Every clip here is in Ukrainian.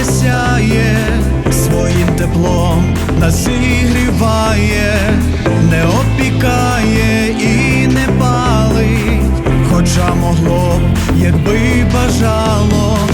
сонце сяє, своїм теплом нас зігріває, не опікає і не палить, хоча могло, б, якби бажало.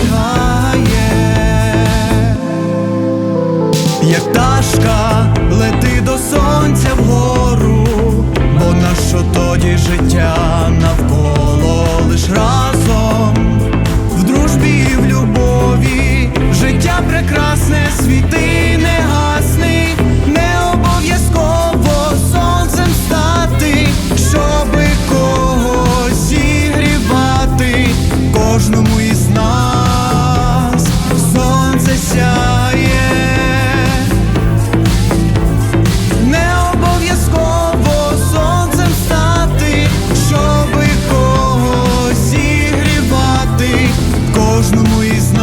збігає, як ташка лети до сонця вгору, бо нащо тоді життя навколо лиш разом, в дружбі і в любові життя прекрасне світи не гасни, не обов'язково сонцем стати, щоби когось зігрівати, кожному із нас. Кожному із нас.